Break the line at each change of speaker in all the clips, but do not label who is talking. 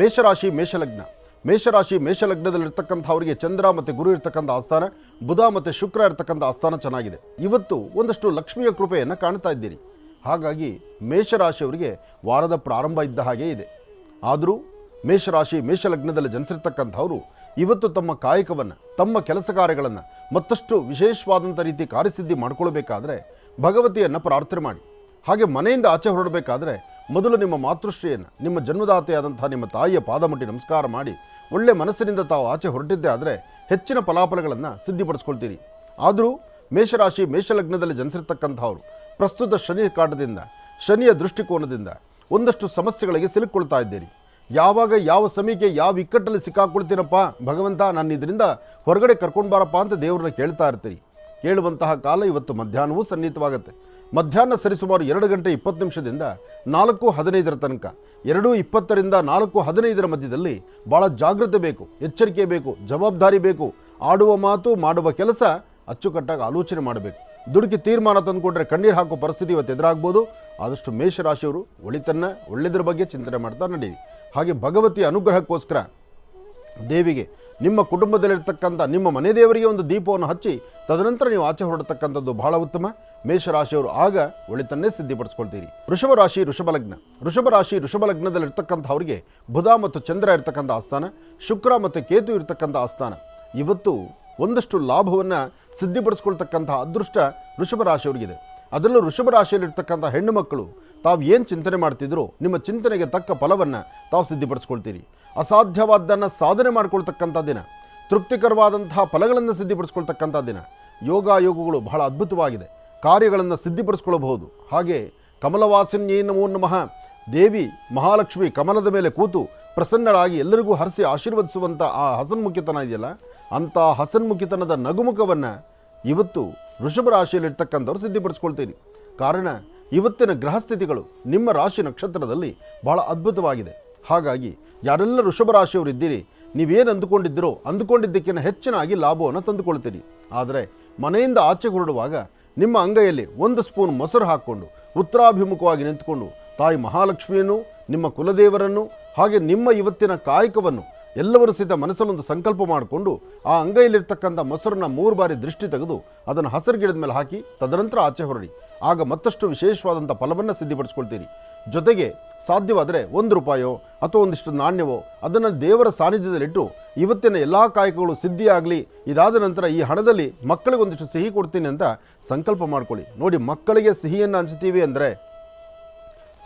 ಮೇಷರಾಶಿ, ಮೇಷಲಗ್ನ. ಮೇಷರಾಶಿ, ಮೇಷಲಗ್ನದಲ್ಲಿರ್ತಕ್ಕಂಥವರಿಗೆ ಚಂದ್ರ ಮತ್ತು ಗುರು ಇರ್ತಕ್ಕಂಥ ಆಸ್ಥಾನ, ಬುಧ ಮತ್ತು ಶುಕ್ರ ಇರ್ತಕ್ಕಂಥ ಆಸ್ಥಾನ ಚೆನ್ನಾಗಿದೆ. ಇವತ್ತು ಒಂದಷ್ಟು ಲಕ್ಷ್ಮಿಯ ಕೃಪೆಯನ್ನು ಕಾಣ್ತಾ ಇದ್ದೀರಿ. ಹಾಗಾಗಿ ಮೇಷರಾಶಿಯವರಿಗೆ ವಾರದ ಪ್ರಾರಂಭ ಇದ್ದ ಹಾಗೆ ಇದೆ. ಆದರೂ ಮೇಷರಾಶಿ, ಮೇಷಲಗ್ನದಲ್ಲಿ ಜನಿಸಿರ್ತಕ್ಕಂಥವರು ಇವತ್ತು ತಮ್ಮ ಕಾಯಕವನ್ನು, ತಮ್ಮ ಕೆಲಸ ಕಾರ್ಯಗಳನ್ನು ಮತ್ತಷ್ಟು ವಿಶೇಷವಾದಂಥ ರೀತಿ ಕಾರ್ಯಸಿದ್ಧಿ ಮಾಡಿಕೊಳ್ಬೇಕಾದ್ರೆ ಭಗವತಿಯನ್ನು ಪ್ರಾರ್ಥನೆ ಮಾಡಿ. ಹಾಗೆ ಮನೆಯಿಂದ ಆಚೆ ಹೊರಡಬೇಕಾದ್ರೆ ಮೊದಲು ನಿಮ್ಮ ಮಾತೃಶ್ರೀಯನ್ನು, ನಿಮ್ಮ ಜನ್ಮದಾತೆಯಾದಂಥ ನಿಮ್ಮ ತಾಯಿಯ ಪಾದ ಮುಟ್ಟಿ ನಮಸ್ಕಾರ ಮಾಡಿ, ಒಳ್ಳೆ ಮನಸ್ಸಿನಿಂದ ತಾವು ಆಚೆ ಹೊರಟಿದ್ದೆ ಆದರೆ ಹೆಚ್ಚಿನ ಫಲಾಫಲಗಳನ್ನು ಸಿದ್ಧಿಪಡಿಸ್ಕೊಳ್ತೀರಿ. ಆದರೂ ಮೇಷರಾಶಿ, ಮೇಷಲಗ್ನದಲ್ಲಿ ಜನಿಸಿರ್ತಕ್ಕಂಥವ್ರು, ಪ್ರಸ್ತುತ ಶನಿ ಕಾಟದಿಂದ, ಶನಿಯ ದೃಷ್ಟಿಕೋನದಿಂದ ಒಂದಷ್ಟು ಸಮಸ್ಯೆಗಳಿಗೆ ಸಿಲುಕೊಳ್ತಾ ಇದ್ದೀರಿ. ಯಾವಾಗ, ಯಾವ ಸಮಯಕ್ಕೆ, ಯಾವ ಇಕ್ಕಟ್ಟಲ್ಲಿ ಸಿಕ್ಕಾಕೊಳ್ತೀನಪ್ಪ, ಭಗವಂತ ನಾನು ಇದರಿಂದ ಹೊರಗಡೆ ಕರ್ಕೊಂಡು ಬಾರಪ್ಪ ಅಂತ ದೇವ್ರನ್ನ ಕೇಳ್ತಾ ಇರ್ತೀರಿ. ಕೇಳುವಂತಹ ಕಾಲ ಇವತ್ತು ಮಧ್ಯಾಹ್ನವೂ ಸನ್ನಿಹಿತವಾಗುತ್ತೆ. ಮಧ್ಯಾಹ್ನ ಸರಿಸುಮಾರು ಎರಡು ಗಂಟೆ ಇಪ್ಪತ್ತು ನಿಮಿಷದಿಂದ ನಾಲ್ಕು ಹದಿನೈದರ ತನಕ. ಎರಡು ಇಪ್ಪತ್ತರಿಂದ ನಾಲ್ಕು ಹದಿನೈದರ ಮಧ್ಯದಲ್ಲಿ ಭಾಳ ಜಾಗೃತೆ ಬೇಕು, ಎಚ್ಚರಿಕೆ ಬೇಕು, ಜವಾಬ್ದಾರಿ ಬೇಕು, ಆಡುವ ಮಾತು, ಮಾಡುವ ಕೆಲಸ ಅಚ್ಚುಕಟ್ಟಾಗಿ ಆಲೋಚನೆ ಮಾಡಬೇಕು. ದುಡುಕಿ ತೀರ್ಮಾನ ತಂದುಕೊಂಡ್ರೆ ಕಣ್ಣೀರು ಹಾಕೋ ಪರಿಸ್ಥಿತಿ ಇವತ್ತು ಎದುರಾಗ್ಬೋದು. ಆದಷ್ಟು ಮೇಷರಾಶಿಯವರು ಒಳಿತನ್ನ ಒಳ್ಳೆಯದ್ರ ಬಗ್ಗೆ ಚಿಂತನೆ ಮಾಡ್ತಾ ನಡೀರಿ. ಹಾಗೆ ಭಗವತಿಯ ಅನುಗ್ರಹಕ್ಕೋಸ್ಕರ ದೇವಿಗೆ ನಿಮ್ಮ ಕುಟುಂಬದಲ್ಲಿರ್ತಕ್ಕಂಥ ನಿಮ್ಮ ಮನೆ ದೇವರಿಗೆ ಒಂದು ದೀಪವನ್ನು ಹಚ್ಚಿ, ತದನಂತರ ನೀವು ಆಚೆ ಹೊರಡತಕ್ಕಂಥದ್ದು ಬಹಳ ಉತ್ತಮ. ಮೇಷರಾಶಿಯವರು ಆಗ ಒಳಿತನ್ನೇ ಸಿದ್ಧಿಪಡಿಸ್ಕೊಳ್ತೀರಿ. ವೃಷಭ ರಾಶಿ, ವೃಷಭ ಲಗ್ನ. ವೃಷಭ ರಾಶಿ, ವೃಷಭ ಲಗ್ನದಲ್ಲಿರ್ತಕ್ಕಂಥವ್ರಿಗೆ ಬುಧ ಮತ್ತು ಚಂದ್ರ ಇರ್ತಕ್ಕಂಥ ಆಸ್ಥಾನ, ಶುಕ್ರ ಮತ್ತು ಕೇತು ಇರ್ತಕ್ಕಂಥ ಆಸ್ಥಾನ. ಇವತ್ತು ಒಂದಷ್ಟು ಲಾಭವನ್ನು ಸಿದ್ಧಿಪಡಿಸ್ಕೊಳ್ತಕ್ಕಂಥ ಅದೃಷ್ಟ ವೃಷಭ ರಾಶಿಯವರಿಗಿದೆ. ಅದರಲ್ಲೂ ವೃಷಭ ರಾಶಿಯಲ್ಲಿರ್ತಕ್ಕಂಥ ಹೆಣ್ಣು ಮಕ್ಕಳು ತಾವು ಏನು ಚಿಂತನೆ ಮಾಡ್ತಿದ್ರೋ, ನಿಮ್ಮ ಚಿಂತನೆಗೆ ತಕ್ಕ ಫಲವನ್ನು ತಾವು ಸಿದ್ಧಿಪಡಿಸ್ಕೊಳ್ತೀರಿ. ಅಸಾಧ್ಯವಾದ್ದನ್ನು ಸಾಧನೆ ಮಾಡ್ಕೊಳ್ತಕ್ಕಂಥ ದಿನ, ತೃಪ್ತಿಕರವಾದಂತಹ ಫಲಗಳನ್ನು ಸಿದ್ಧಿಪಡಿಸ್ಕೊಳ್ತಕ್ಕಂಥ ದಿನ. ಯೋಗ ಯೋಗಗಳು ಬಹಳ ಅದ್ಭುತವಾಗಿದೆ. ಕಾರ್ಯಗಳನ್ನು ಸಿದ್ಧಿಪಡಿಸ್ಕೊಳ್ಳಬಹುದು. ಹಾಗೆ ಕಮಲವಾಸಿನ್ಯೇ ನಮೋ ನಮಃ. ದೇವಿ ಮಹಾಲಕ್ಷ್ಮಿ ಕಮಲದ ಮೇಲೆ ಕೂತು ಪ್ರಸನ್ನಳಾಗಿ ಎಲ್ಲರಿಗೂ ಹರಿಸಿ ಆಶೀರ್ವದಿಸುವಂಥ ಆ ಹಸನ್ಮುಖಿತನ ಇದೆಯಲ್ಲ, ಅಂಥ ಹಸನ್ಮುಖಿತನದ ನಗುಮುಖವನ್ನು ಇವತ್ತು ವೃಷಭ ರಾಶಿಯಲ್ಲಿರ್ತಕ್ಕಂಥವ್ರು ಸಿದ್ಧಿಪಡಿಸ್ಕೊಳ್ತೀರಿ ಕಾರಣ ಇವತ್ತಿನ ಗ್ರಹಸ್ಥಿತಿಗಳು ನಿಮ್ಮ ರಾಶಿ ನಕ್ಷತ್ರದಲ್ಲಿ ಬಹಳ ಅದ್ಭುತವಾಗಿದೆ. ಹಾಗಾಗಿ ಯಾರೆಲ್ಲ ವೃಷಭ ರಾಶಿಯವರಿದ್ದೀರಿ ನೀವೇನು ಅಂದುಕೊಂಡಿದ್ದೀರೋ ಅಂದುಕೊಂಡಿದ್ದಕ್ಕಿಂತ ಹೆಚ್ಚಿನಾಗಿ ಲಾಭವನ್ನು ತಂದುಕೊಳ್ತೀರಿ. ಆದರೆ ಮನೆಯಿಂದ ಆಚೆ ಹೊರಡುವಾಗ ನಿಮ್ಮ ಅಂಗೈಯಲ್ಲಿ ಒಂದು ಸ್ಪೂನ್ ಮೊಸರು ಹಾಕ್ಕೊಂಡು ಉತ್ತರಾಭಿಮುಖವಾಗಿ ನಿಂತುಕೊಂಡು ತಾಯಿ ಮಹಾಲಕ್ಷ್ಮಿಯನ್ನು, ನಿಮ್ಮ ಕುಲದೇವರನ್ನು ಹಾಗೆ ನಿಮ್ಮ ಇವತ್ತಿನ ಕಾಯಕವನ್ನು ಎಲ್ಲರೂ ಸಹಿತ ಮನಸ್ಸಲ್ಲೊಂದು ಸಂಕಲ್ಪ ಮಾಡಿಕೊಂಡು ಆ ಅಂಗೈಯಲ್ಲಿರ್ತಕ್ಕಂಥ ಮೊಸರನ್ನ ಮೂರು ಬಾರಿ ದೃಷ್ಟಿ ತೆಗೆದು ಅದನ್ನು ಹಸಿರು ಗಿಡದ ಮೇಲೆ ಹಾಕಿ ತದನಂತರ ಆಚೆ ಹೊರಡಿ. ಆಗ ಮತ್ತಷ್ಟು ವಿಶೇಷವಾದಂಥ ಫಲವನ್ನು ಸಿದ್ಧಿಪಡಿಸ್ಕೊಳ್ತೀರಿ. ಜೊತೆಗೆ ಸಾಧ್ಯವಾದರೆ ಒಂದು ರೂಪಾಯೋ ಅಥವಾ ಒಂದಿಷ್ಟು ನಾಣ್ಯವೋ ಅದನ್ನು ದೇವರ ಸಾನ್ನಿಧ್ಯದಲ್ಲಿಟ್ಟು ಇವತ್ತಿನ ಎಲ್ಲ ಕಾಯಕಗಳು ಸಿದ್ಧಿಯಾಗಲಿ. ಇದಾದ ನಂತರ ಈ ಹಣದಲ್ಲಿ ಮಕ್ಕಳಿಗೆ ಒಂದಿಷ್ಟು ಸಿಹಿ ಕೊಡ್ತೀನಿ ಅಂತ ಸಂಕಲ್ಪ ಮಾಡ್ಕೊಳ್ಳಿ. ನೋಡಿ ಮಕ್ಕಳಿಗೆ ಸಿಹಿಯನ್ನು ಹಂಚ್ತೀವಿ ಅಂದರೆ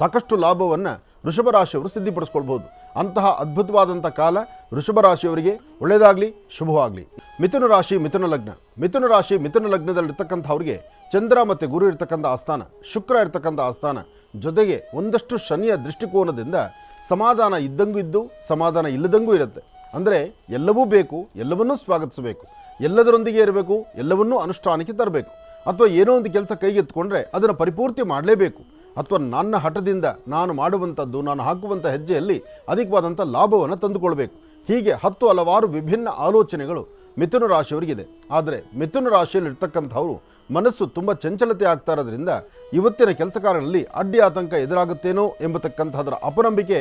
ಸಾಕಷ್ಟು ಲಾಭವನ್ನು ವೃಷಭ ರಾಶಿಯವರು ಸಿದ್ಧಿಪಡಿಸ್ಕೊಳ್ಬಹುದು. ಅಂತಹ ಅದ್ಭುತವಾದಂಥ ಕಾಲ ವೃಷಭ ರಾಶಿಯವರಿಗೆ ಒಳ್ಳೆಯದಾಗಲಿ, ಶುಭವಾಗಲಿ. ಮಿಥುನ ರಾಶಿ, ಮಿಥುನ ಲಗ್ನ. ಮಿಥುನ ರಾಶಿ, ಮಿಥುನ ಲಗ್ನದಲ್ಲಿರ್ತಕ್ಕಂಥವ್ರಿಗೆ ಚಂದ್ರ ಮತ್ತು ಗುರು ಇರ್ತಕ್ಕಂಥ ಆಸ್ಥಾನ, ಶುಕ್ರ ಇರ್ತಕ್ಕಂಥ ಆಸ್ಥಾನ ಜೊತೆಗೆ ಒಂದಷ್ಟು ಶನಿಯ ದೃಷ್ಟಿಕೋನದಿಂದ ಸಮಾಧಾನ ಇದ್ದಂಗೂ ಇದ್ದು, ಸಮಾಧಾನ ಇಲ್ಲದಂಗೂ ಇರುತ್ತೆ. ಅಂದರೆ ಎಲ್ಲವೂ ಬೇಕು, ಎಲ್ಲವನ್ನೂ ಸ್ವಾಗತಿಸಬೇಕು. ಎಲ್ಲದರೊಂದಿಗೆ ಇರಬೇಕು, ಎಲ್ಲವನ್ನೂ ಅನುಷ್ಠಾನಕ್ಕೆ ತರಬೇಕು. ಅಥವಾ ಏನೋ ಒಂದು ಕೆಲಸ ಕೈಗೆತ್ಕೊಂಡ್ರೆ ಅದನ್ನು ಪರಿಪೂರ್ತಿ ಮಾಡಲೇಬೇಕು. ಅಥವಾ ನನ್ನ ಹಠದಿಂದ ನಾನು ಮಾಡುವಂಥದ್ದು, ನಾನು ಹಾಕುವಂಥ ಹೆಜ್ಜೆಯಲ್ಲಿ ಅಧಿಕವಾದಂಥ ಲಾಭವನ್ನು ತಂದುಕೊಳ್ಬೇಕು. ಹೀಗೆ ಹತ್ತು ಹಲವಾರು ವಿಭಿನ್ನ ಆಲೋಚನೆಗಳು ಮಿಥುನ ರಾಶಿಯವರಿಗಿದೆ. ಆದರೆ ಮಿಥುನ ರಾಶಿಯಲ್ಲಿ ಇರ್ತಕ್ಕಂಥವರು ಮನಸ್ಸು ತುಂಬ ಚಂಚಲತೆ ಆಗ್ತಾ ಇರೋದ್ರಿಂದ ಇವತ್ತಿನ ಕೆಲಸ ಕಾರ್ಯಗಳಲ್ಲಿ ಅಡ್ಡಿ ಆತಂಕ ಎದುರಾಗುತ್ತೇನೋ ಎಂಬತಕ್ಕಂಥದರ ಅಪನಂಬಿಕೆ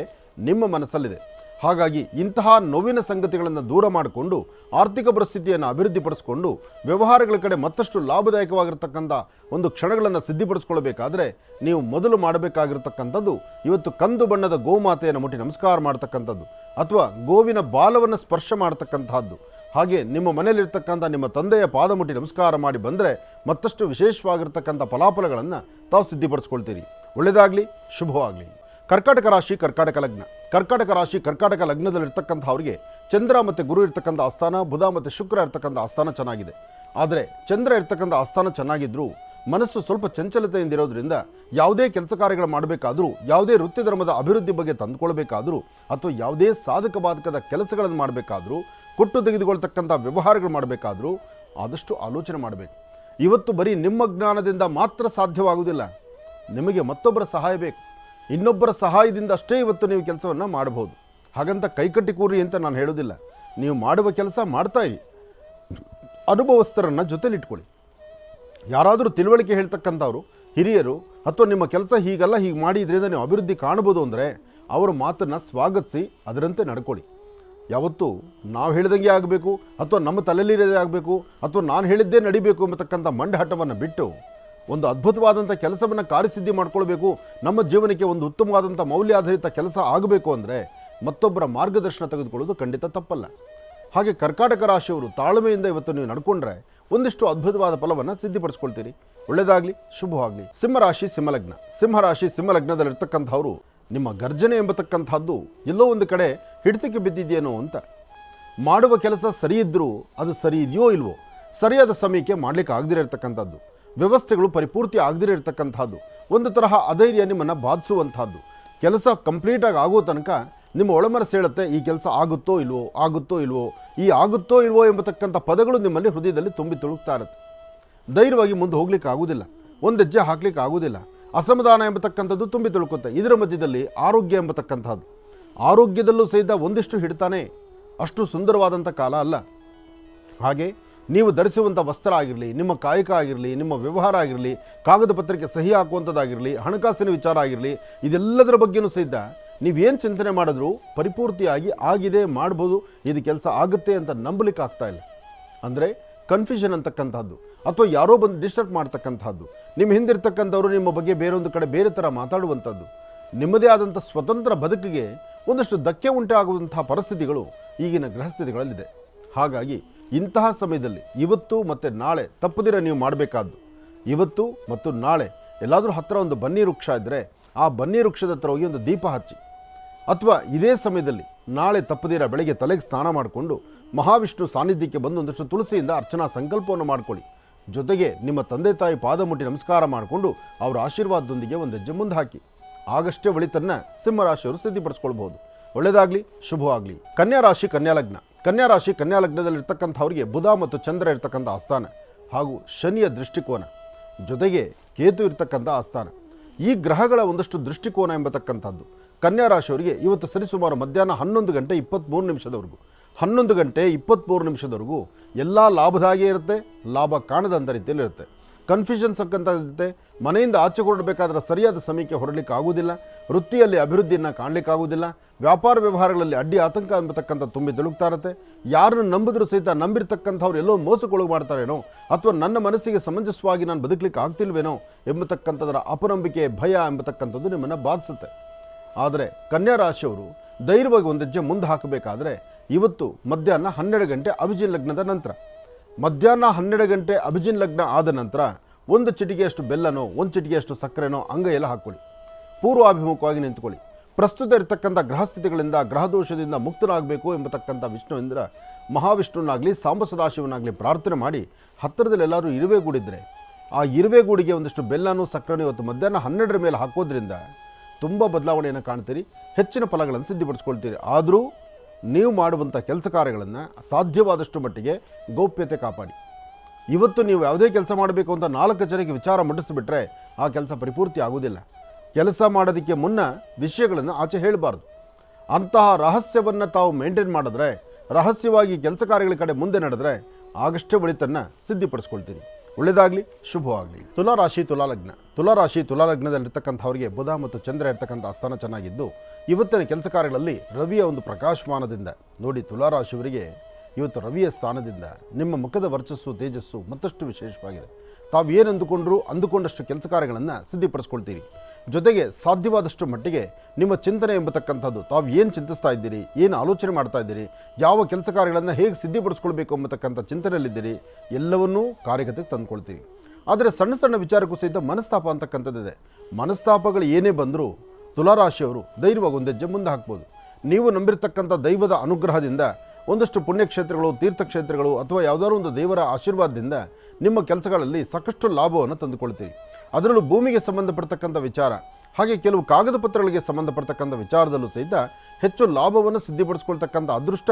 ನಿಮ್ಮ ಮನಸ್ಸಲ್ಲಿದೆ. ಹಾಗಾಗಿ ಇಂತಹ ನೋವಿನ ಸಂಗತಿಗಳನ್ನು ದೂರ ಮಾಡಿಕೊಂಡು ಆರ್ಥಿಕ ಪರಿಸ್ಥಿತಿಯನ್ನು ಅಭಿವೃದ್ಧಿಪಡಿಸಿಕೊಂಡು ವ್ಯವಹಾರಗಳ ಕಡೆ ಮತ್ತಷ್ಟು ಲಾಭದಾಯಕವಾಗಿರ್ತಕ್ಕಂಥ ಒಂದು ಕ್ಷಣಗಳನ್ನು ಸಿದ್ಧಿಪಡಿಸ್ಕೊಳ್ಬೇಕಾದ್ರೆ ನೀವು ಮೊದಲು ಮಾಡಬೇಕಾಗಿರ್ತಕ್ಕಂಥದ್ದು ಇವತ್ತು ಕಂದು ಬಣ್ಣದ ಗೋಮಾತೆಯನ್ನು ಮುಟ್ಟಿ ನಮಸ್ಕಾರ ಮಾಡ್ತಕ್ಕಂಥದ್ದು ಅಥವಾ ಗೋವಿನ ಬಾಲವನ್ನು ಸ್ಪರ್ಶ ಮಾಡ್ತಕ್ಕಂಥದ್ದು. ಹಾಗೆ ನಿಮ್ಮ ಮನೆಯಲ್ಲಿರ್ತಕ್ಕಂಥ ನಿಮ್ಮ ತಂದೆಯ ಪಾದ ಮುಟ್ಟಿ ನಮಸ್ಕಾರ ಮಾಡಿ ಬಂದರೆ ಮತ್ತಷ್ಟು ವಿಶೇಷವಾಗಿರ್ತಕ್ಕಂಥ ಫಲಾಫಲಗಳನ್ನು ತಾವು ಸಿದ್ಧಿಪಡಿಸ್ಕೊಳ್ತೀರಿ. ಒಳ್ಳೆಯದಾಗಲಿ, ಶುಭವಾಗಲಿ. ಕರ್ಕಾಟಕ ರಾಶಿ, ಕರ್ಕಾಟಕ ಲಗ್ನ. ಕರ್ಕಾಟಕ ರಾಶಿ, ಕರ್ಕಾಟಕ ಲಗ್ನದಲ್ಲಿರ್ತಕ್ಕಂಥ ಅವರಿಗೆ ಚಂದ್ರ ಮತ್ತು ಗುರು ಇರ್ತಕ್ಕಂಥ ಆಸ್ಥಾನ, ಬುಧ ಮತ್ತು ಶುಕ್ರ ಇರ್ತಕ್ಕಂಥ ಆಸ್ಥಾನ ಚೆನ್ನಾಗಿದೆ. ಆದರೆ ಚಂದ್ರ ಇರ್ತಕ್ಕಂಥ ಆಸ್ಥಾನ ಚೆನ್ನಾಗಿದ್ದರೂ ಮನಸ್ಸು ಸ್ವಲ್ಪ ಚಂಚಲತೆಯಿಂದ ಇರೋದ್ರಿಂದ ಯಾವುದೇ ಕೆಲಸ ಕಾರ್ಯಗಳು ಮಾಡಬೇಕಾದರೂ, ಯಾವುದೇ ವೃತ್ತಿ ಧರ್ಮದ ಅಭಿವೃದ್ಧಿ ಬಗ್ಗೆ ತಂದುಕೊಳ್ಬೇಕಾದರೂ, ಅಥವಾ ಯಾವುದೇ ಸಾಧಕ ಬಾಧಕದ ಕೆಲಸಗಳನ್ನು ಮಾಡಬೇಕಾದರೂ, ಕೊಟ್ಟು ತೆಗೆದುಕೊಳ್ತಕ್ಕಂಥ ವ್ಯವಹಾರಗಳು ಮಾಡಬೇಕಾದರೂ ಆದಷ್ಟು ಆಲೋಚನೆ ಮಾಡಬೇಕು. ಇವತ್ತು ಬರೀ ನಿಮ್ಮ ಜ್ಞಾನದಿಂದ ಮಾತ್ರ ಸಾಧ್ಯವಾಗುವುದಿಲ್ಲ. ನಿಮಗೆ ಮತ್ತೊಬ್ಬರ ಸಹಾಯ ಬೇಕು. ಇನ್ನೊಬ್ಬರ ಸಹಾಯದಿಂದ ಅಷ್ಟೇ ಇವತ್ತು ನೀವು ಕೆಲಸವನ್ನು ಮಾಡಬಹುದು. ಹಾಗಂತ ಕೈಕಟ್ಟಿ ಕೂರಿ ಅಂತ ನಾನು ಹೇಳೋದಿಲ್ಲ ನೀವು ಮಾಡುವ ಕೆಲಸ ಮಾಡ್ತಾ ಇರಿ. ಅನುಭವಸ್ಥರನ್ನು ಜೊತೆಲಿಟ್ಕೊಳ್ಳಿ. ಯಾರಾದರೂ ತಿಳುವಳಿಕೆ ಹೇಳ್ತಕ್ಕಂಥವ್ರು, ಹಿರಿಯರು ಅಥವಾ ನಿಮ್ಮ ಕೆಲಸ ಹೀಗಲ್ಲ, ಹೀಗೆ ಮಾಡಿ ಇದರಿಂದ ನೀವು ಅಭಿವೃದ್ಧಿ ಕಾಣ್ಬೋದು ಅಂದರೆ ಅವರ ಮಾತನ್ನು ಸ್ವಾಗತಿಸಿ, ಅದರಂತೆ ನಡ್ಕೊಳ್ಳಿ. ಯಾವತ್ತೂ ನಾವು ಹೇಳಿದಂಗೆ ಆಗಬೇಕು, ಅಥವಾ ನಮ್ಮ ತಲೆಯಲ್ಲಿರೋದೇ ಆಗಬೇಕು, ಅಥವಾ ನಾನು ಹೇಳಿದ್ದೇ ನಡಿಬೇಕು ಎಂಬತಕ್ಕಂಥ ಮಂಡಹಟವನ್ನು ಬಿಟ್ಟು ಒಂದು ಅದ್ಭುತವಾದಂಥ ಕೆಲಸವನ್ನು ಕಾರ್ಯಸಿದ್ಧಿ ಮಾಡ್ಕೊಳ್ಬೇಕು, ನಮ್ಮ ಜೀವನಕ್ಕೆ ಒಂದು ಉತ್ತಮವಾದಂಥ ಮೌಲ್ಯಾಧಾರಿತ ಕೆಲಸ ಆಗಬೇಕು ಅಂದರೆ ಮತ್ತೊಬ್ಬರ ಮಾರ್ಗದರ್ಶನ ತೆಗೆದುಕೊಳ್ಳೋದು ಖಂಡಿತ ತಪ್ಪಲ್ಲ. ಹಾಗೆ ಕರ್ಕಾಟಕ ರಾಶಿಯವರು ತಾಳ್ಮೆಯಿಂದ ಇವತ್ತು ನೀವು ನಡ್ಕೊಂಡ್ರೆ ಒಂದಿಷ್ಟು ಅದ್ಭುತವಾದ ಫಲವನ್ನು ಸಿದ್ಧಿಪಡಿಸ್ಕೊಳ್ತೀರಿ. ಒಳ್ಳೆಯದಾಗಲಿ ಶುಭವಾಗಲಿ. ಸಿಂಹರಾಶಿ, ಸಿಂಹಲಗ್ನ. ಸಿಂಹರಾಶಿ, ಸಿಂಹಲಗ್ನದಲ್ಲಿರ್ತಕ್ಕಂಥವರು ನಿಮ್ಮ ಗರ್ಜನೆ ಎಂಬತಕ್ಕಂಥದ್ದು ಎಲ್ಲೋ ಒಂದು ಕಡೆ ಹಿಡಿತಕ್ಕೆ ಬಿದ್ದಿದೆಯೇನೋ ಅಂತ. ಮಾಡುವ ಕೆಲಸ ಸರಿ ಅದು ಸರಿ ಇದೆಯೋ ಇಲ್ವೋ, ಸರಿಯಾದ ಸಮಯಕ್ಕೆ ಮಾಡಲಿಕ್ಕೆ ಆಗದಿರೋ ಇರ್ತಕ್ಕಂಥದ್ದು ವ್ಯವಸ್ಥೆಗಳು ಪರಿಪೂರ್ತಿ ಆಗದಿರೋ ಇರತಕ್ಕಂಥದ್ದು ಒಂದು ತರಹ ಅಧೈರ್ಯ ನಿಮ್ಮನ್ನು ಬಾಧಿಸುವಂಥದ್ದು ಕೆಲಸ ಕಂಪ್ಲೀಟಾಗಿ ಆಗೋ ತನಕ ನಿಮ್ಮ ಒಳಮನಸ್ಸು ಹೇಳುತ್ತೆ, ಈ ಕೆಲಸ ಆಗುತ್ತೋ ಇಲ್ವೋ ಆಗುತ್ತೋ ಇಲ್ವೋ, ಈ ಆಗುತ್ತೋ ಇಲ್ವೋ ಎಂಬತಕ್ಕಂಥ ಪದಗಳು ನಿಮ್ಮಲ್ಲಿ ಹೃದಯದಲ್ಲಿ ತುಂಬಿ ತುಳುಕ್ತಾ ಇರುತ್ತೆ. ಧೈರ್ಯವಾಗಿ ಮುಂದೆ ಹೋಗ್ಲಿಕ್ಕೆ ಆಗುವುದಿಲ್ಲ. ಒಂದು ಹೆಜ್ಜೆ ಹಾಕ್ಲಿಕ್ಕೆ ಆಗುವುದಿಲ್ಲ. ಅಸಮಾಧಾನ ಎಂಬತಕ್ಕಂಥದ್ದು ತುಂಬಿ ತುಳುಕುತ್ತೆ. ಇದರ ಮಧ್ಯದಲ್ಲಿ ಆರೋಗ್ಯ ಎಂಬತಕ್ಕಂಥದ್ದು. ಆರೋಗ್ಯದಲ್ಲೂ ಸಹಿತ ಒಂದಿಷ್ಟು ಹಿಡಿತಾನೆ. ಅಷ್ಟು ಸುಂದರವಾದಂಥ ಕಾಲ ಅಲ್ಲ. ಹಾಗೆ ನೀವು ಧರಿಸುವಂಥ ವಸ್ತ್ರ ಆಗಿರಲಿ, ನಿಮ್ಮ ಕಾಯಕ ಆಗಿರಲಿ, ನಿಮ್ಮ ವ್ಯವಹಾರ ಆಗಿರಲಿ, ಕಾಗದ ಪತ್ರಕ್ಕೆ ಸಹಿ ಹಾಕುವಂಥದ್ದಾಗಿರಲಿ, ಹಣಕಾಸಿನ ವಿಚಾರ ಆಗಿರಲಿ, ಇದೆಲ್ಲದರ ಬಗ್ಗೆನೂ ಸಹಿತ ನೀವೇನು ಚಿಂತನೆ ಮಾಡಿದ್ರೂ ಪರಿಪೂರ್ತಿಯಾಗಿ ಆಗಿದೆ, ಮಾಡ್ಬೋದು, ಇದು ಕೆಲಸ ಆಗುತ್ತೆ ಅಂತ ನಂಬಲಿಕ್ಕೆ ಆಗ್ತಾ ಇಲ್ಲ. ಅಂದರೆ ಕನ್ಫ್ಯೂಷನ್ ಅಂತಕ್ಕಂಥದ್ದು, ಅಥವಾ ಯಾರೋ ಬಂದು ಡಿಸ್ಟರ್ಬ್ ಮಾಡ್ತಕ್ಕಂಥದ್ದು, ನಿಮ್ಮ ಹಿಂದಿರ್ತಕ್ಕಂಥವ್ರು ನಿಮ್ಮ ಬಗ್ಗೆ ಬೇರೊಂದು ಕಡೆ ಬೇರೆ ಥರ ಮಾತಾಡುವಂಥದ್ದು, ನಿಮ್ಮದೇ ಆದಂಥ ಸ್ವತಂತ್ರ ಬದುಕಿಗೆ ಒಂದಷ್ಟು ಧಕ್ಕೆ ಉಂಟಾಗುವಂಥ ಪರಿಸ್ಥಿತಿಗಳು ಈಗಿನ ಗೃಹಸ್ಥಿತಿಗಳಲ್ಲಿದೆ. ಹಾಗಾಗಿ ಇಂತಹ ಸಮಯದಲ್ಲಿ ಇವತ್ತು ಮತ್ತು ನಾಳೆ ತಪ್ಪದಿರ ನೀವು ಮಾಡಬೇಕಾದ್ದು. ಇವತ್ತು ಮತ್ತು ನಾಳೆ ಎಲ್ಲಾದರೂ ಹತ್ತಿರ ಒಂದು ಬನ್ನಿ ವೃಕ್ಷ ಇದ್ದರೆ ಆ ಬನ್ನಿ ವೃಕ್ಷದ ಹತ್ರ ಹೋಗಿ ಒಂದು ದೀಪ ಹಚ್ಚಿ. ಅಥವಾ ಇದೇ ಸಮಯದಲ್ಲಿ ನಾಳೆ ತಪ್ಪದಿರ ಬೆಳಗ್ಗೆ ತಲೆಗೆ ಸ್ನಾನ ಮಾಡಿಕೊಂಡು ಮಹಾವಿಷ್ಣು ಸಾನ್ನಿಧ್ಯಕ್ಕೆ ಬಂದು ಒಂದಷ್ಟು ತುಳಸಿಯಿಂದ ಅರ್ಚನಾ ಸಂಕಲ್ಪವನ್ನು ಮಾಡಿಕೊಳ್ಳಿ. ಜೊತೆಗೆ ನಿಮ್ಮ ತಂದೆ ತಾಯಿ ಪಾದ ಮುಟ್ಟಿ ನಮಸ್ಕಾರ ಮಾಡಿಕೊಂಡು ಅವರ ಆಶೀರ್ವಾದದೊಂದಿಗೆ ಒಂದು ಹೆಜ್ಜೆ ಮುಂದೆ ಹಾಕಿ. ಆಗಷ್ಟೇ ಒಳಿತನ್ನು ಸಿಂಹರಾಶಿಯವರು ಸಿದ್ಧಿಪಡಿಸ್ಕೊಳ್ಬಹುದು. ಒಳ್ಳೆಯದಾಗಲಿ, ಶುಭವಾಗಲಿ. ಕನ್ಯಾ ರಾಶಿ, ಕನ್ಯಾ ಲಗ್ನ. ಕನ್ಯಾ ರಾಶಿ ಕನ್ಯಾ ಲಗ್ನದಲ್ಲಿರ್ತಕ್ಕಂಥವ್ರಿಗೆ ಬುಧ ಮತ್ತು ಚಂದ್ರ ಇರ್ತಕ್ಕಂಥ ಆಸ್ಥಾನ ಹಾಗೂ ಶನಿಯ ದೃಷ್ಟಿಕೋನ. ಜೊತೆಗೆ ಕೇತು ಇರ್ತಕ್ಕಂಥ ಆಸ್ಥಾನ. ಈ ಗ್ರಹಗಳ ಒಂದಷ್ಟು ದೃಷ್ಟಿಕೋನ ಎಂಬತಕ್ಕಂಥದ್ದು. ಕನ್ಯಾ ರಾಶಿಯವರಿಗೆ ಇವತ್ತು ಸರಿಸುಮಾರು ಮಧ್ಯಾಹ್ನ ಹನ್ನೊಂದು ಗಂಟೆ ಇಪ್ಪತ್ತ್ಮೂರು ನಿಮಿಷದವರೆಗೂ. ಹನ್ನೊಂದು ಗಂಟೆ ಇಪ್ಪತ್ತ್ಮೂರು ನಿಮಿಷದವರೆಗೂ ಎಲ್ಲ ಲಾಭದಾಗಿಯೇ ಇರುತ್ತೆ, ಲಾಭ ಕಾಣದಂಥ ರೀತಿಯಲ್ಲಿ ಇರುತ್ತೆ. ಕನ್ಫ್ಯೂಷನ್ ಸಕ್ಕಂತಾಗುತ್ತೆ ಮನೆಯಿಂದ ಆಚೆ ಹೊರಡಬೇಕಾದ್ರೆ ಸರಿಯಾದ ಸಮಯಕ್ಕೆ ಹೊರಡಲಿಕ್ಕೆ ಆಗುವುದಿಲ್ಲ. ವೃತ್ತಿಯಲ್ಲಿ ಅಭಿವೃದ್ಧಿಯನ್ನು ಕಾಣಲಿಕ್ಕಾಗುವುದಿಲ್ಲ ವ್ಯಾಪಾರ ವ್ಯವಹಾರಗಳಲ್ಲಿ ಅಡ್ಡಿ ಆತಂಕ ಎಂಬತಕ್ಕಂಥ ತುಂಬಿ ತುಳುಕ್ತಾ ಇರುತ್ತೆ. ಯಾರನ್ನು ನಂಬಿದ್ರೂ ಸಹಿತ ನಂಬಿರ್ತಕ್ಕಂಥವ್ರು ಎಲ್ಲೋ ಮೋಸಕ್ಕೊಳಗೆ ಮಾಡ್ತಾರೇನೋ ಅಥವಾ ನನ್ನ ಮನಸ್ಸಿಗೆ ಸಮಂಜಸವಾಗಿ ನಾನು ಬದುಕಲಿಕ್ಕೆ ಆಗ್ತಿಲ್ವೇನೋ ಎಂಬತಕ್ಕಂಥದ್ರ ಅಪನಂಬಿಕೆ, ಭಯ ಎಂಬತಕ್ಕಂಥದ್ದು ನಿಮ್ಮನ್ನು ಬಾಧಿಸುತ್ತೆ. ಆದರೆ ಕನ್ಯಾ ರಾಶಿಯವರು ಧೈರ್ಯವಾಗಿ ಒಂದು ಹೆಜ್ಜೆ ಮುಂದೆ ಹಾಕಬೇಕಾದ್ರೆ ಇವತ್ತು ಮಧ್ಯಾಹ್ನ ಹನ್ನೆರಡು ಗಂಟೆ ಅಭಿಜಿನ್ ಲಗ್ನದ ನಂತರ. ಮಧ್ಯಾಹ್ನ ಹನ್ನೆರಡು ಗಂಟೆ ಅಭಿಜಿನ್ ಲಗ್ನ ಆದ ನಂತರ ಒಂದು ಚಿಟಿಕೆಯಷ್ಟು ಬೆಲ್ಲನೋ, ಒಂದು ಚಿಟಿಕೆಯಷ್ಟು ಸಕ್ಕರೆನೋ ಅಂಗೈಯೆಲ್ಲ ಹಾಕ್ಕೊಳ್ಳಿ. ಪೂರ್ವಾಭಿಮುಖವಾಗಿ ನಿಂತ್ಕೊಳ್ಳಿ. ಪ್ರಸ್ತುತ ಇರತಕ್ಕಂಥ ಗ್ರಹಸ್ಥಿತಿಗಳಿಂದ ಗ್ರಹದೋಷದಿಂದ ಮುಕ್ತನಾಗಬೇಕು ಎಂಬತಕ್ಕಂಥ ವಿಷ್ಣುವಿಂದ್ರ ಮಹಾವಿಷ್ಣುವನ್ನಾಗಲಿ, ಸಾಂಬ ಸದಾಶಿವನಾಗಲಿ ಪ್ರಾರ್ಥನೆ ಮಾಡಿ ಹತ್ತಿರದಲ್ಲಿ ಎಲ್ಲರೂ ಇರುವೆಗೂಡಿದ್ರೆ ಆ ಇರುವೆಗೂಡಿಗೆ ಒಂದಿಷ್ಟು ಬೆಲ್ಲನೂ, ಸಕ್ಕರೆನೂ ಇವತ್ತು ಮಧ್ಯಾಹ್ನ ಹನ್ನೆರಡರ ಮೇಲೆ ಹಾಕೋದ್ರಿಂದ ತುಂಬ ಬದಲಾವಣೆಯನ್ನು ಕಾಣ್ತೀರಿ, ಹೆಚ್ಚಿನ ಫಲಗಳನ್ನು ಸಿದ್ಧಪಡಿಸ್ಕೊಳ್ತೀರಿ. ಆದರೂ ನೀವು ಮಾಡುವಂಥ ಕೆಲಸ ಕಾರ್ಯಗಳನ್ನು ಸಾಧ್ಯವಾದಷ್ಟು ಮಟ್ಟಿಗೆ ಗೌಪ್ಯತೆ ಕಾಪಾಡಿ. ಇವತ್ತು ನೀವು ಯಾವುದೇ ಕೆಲಸ ಮಾಡಬೇಕು ಅಂತ ನಾಲ್ಕು ಜನಕ್ಕೆ ವಿಚಾರ ಮುಟ್ಟಿಸಿಬಿಟ್ರೆ ಆ ಕೆಲಸ ಪರಿಪೂರ್ತಿ ಆಗುವುದಿಲ್ಲ. ಕೆಲಸ ಮಾಡೋದಕ್ಕೆ ಮುನ್ನ ವಿಷಯಗಳನ್ನು ಆಚೆ ಹೇಳಬಾರ್ದು. ಅಂತಹ ರಹಸ್ಯವನ್ನು ತಾವು ಮೇಂಟೈನ್ ಮಾಡಿದ್ರೆ, ರಹಸ್ಯವಾಗಿ ಕೆಲಸ ಕಾರ್ಯಗಳ ಕಡೆ ಮುಂದೆ ನಡೆದ್ರೆ ಆಗಷ್ಟೇ ಒಳಿತನ್ನು ಸಿದ್ಧಿಪಡಿಸ್ಕೊಳ್ತೀನಿ. ಒಳ್ಳೆಯದಾಗಲಿ ಶುಭವಾಗಲಿ. ತುಲಾರಾಶಿ, ತುಲಾಲಗ್ನ. ತುಲಾರಾಶಿ, ತುಲಾಲಗ್ನದಲ್ಲಿರ್ತಕ್ಕಂಥವ್ರಿಗೆ ಬುಧ ಮತ್ತು ಚಂದ್ರ ಇರ್ತಕ್ಕಂಥ ಸ್ಥಾನ ಚೆನ್ನಾಗಿದ್ದು, ಇವತ್ತಿನ ಕೆಲಸ ಕಾರ್ಯಗಳಲ್ಲಿ ರವಿಯ ಒಂದು ಪ್ರಕಾಶಮಾನದಿಂದ, ನೋಡಿ ತುಲಾರಾಶಿಯವರಿಗೆ ಇವತ್ತು ರವಿಯ ಸ್ಥಾನದಿಂದ ನಿಮ್ಮ ಮುಖದ ವರ್ಚಸ್ಸು, ತೇಜಸ್ಸು ಮತ್ತಷ್ಟು ವಿಶೇಷವಾಗಿದೆ. ತಾವು ಏನು ಅಂದುಕೊಂಡಷ್ಟು ಕೆಲಸ ಕಾರ್ಯಗಳನ್ನು ಸಿದ್ಧಿಪಡಿಸ್ಕೊಳ್ತೀರಿ. ಜೊತೆಗೆ ಸಾಧ್ಯವಾದಷ್ಟು ಮಟ್ಟಿಗೆ ನಿಮ್ಮ ಚಿಂತನೆ ಎಂಬತಕ್ಕಂಥದ್ದು. ತಾವು ಏನು ಚಿಂತಿಸ್ತಾ ಇದ್ದೀರಿ? ಏನು ಆಲೋಚನೆ ಮಾಡ್ತಾ ಇದ್ದೀರಿ? ಯಾವ ಕೆಲಸ ಕಾರ್ಯಗಳನ್ನು ಹೇಗೆ ಸಿದ್ಧಿಪಡಿಸ್ಕೊಳ್ಬೇಕು ಎಂಬತಕ್ಕಂಥ ಚಿಂತನೆಯಲ್ಲಿದ್ದೀರಿ? ಎಲ್ಲವನ್ನೂ ಕಾರ್ಯಗತಕ್ಕೆ ತಂದುಕೊಳ್ತೀರಿ ಆದರೆ ಸಣ್ಣ ಸಣ್ಣ ವಿಚಾರಕ್ಕೂ ಸಹಿತ ಮನಸ್ತಾಪ ಅಂತಕ್ಕಂಥದ್ದಿದೆ. ಮನಸ್ತಾಪಗಳು ಏನೇ ಬಂದರೂ ತುಲಾರಾಶಿಯವರು ಧೈರ್ಯವಾಗಿ ಒಂದು ಹೆಜ್ಜೆ ಮುಂದೆ ಹಾಕ್ಬೋದು. ನೀವು ನಂಬಿರ್ತಕ್ಕಂಥ ದೈವದ ಅನುಗ್ರಹದಿಂದ ಒಂದಷ್ಟು ಪುಣ್ಯಕ್ಷೇತ್ರಗಳು, ತೀರ್ಥಕ್ಷೇತ್ರಗಳು ಅಥವಾ ಯಾವುದಾದ್ರು ಒಂದು ದೇವರ ಆಶೀರ್ವಾದದಿಂದ ನಿಮ್ಮ ಕೆಲಸಗಳಲ್ಲಿ ಸಾಕಷ್ಟು ಲಾಭವನ್ನು ತಂದುಕೊಳ್ತೀರಿ. ಅದರಲ್ಲೂ ಭೂಮಿಗೆ ಸಂಬಂಧಪಡ್ತಕ್ಕಂಥ ವಿಚಾರ. ಹಾಗೆ ಕೆಲವು ಕಾಗದ ಪತ್ರಗಳಿಗೆ ಸಂಬಂಧಪಡ್ತಕ್ಕಂಥ ವಿಚಾರದಲ್ಲೂ ಸಹಿತ ಹೆಚ್ಚು ಲಾಭವನ್ನು ಸಿದ್ಧಿಪಡಿಸ್ಕೊಳ್ತಕ್ಕಂಥ ಅದೃಷ್ಟ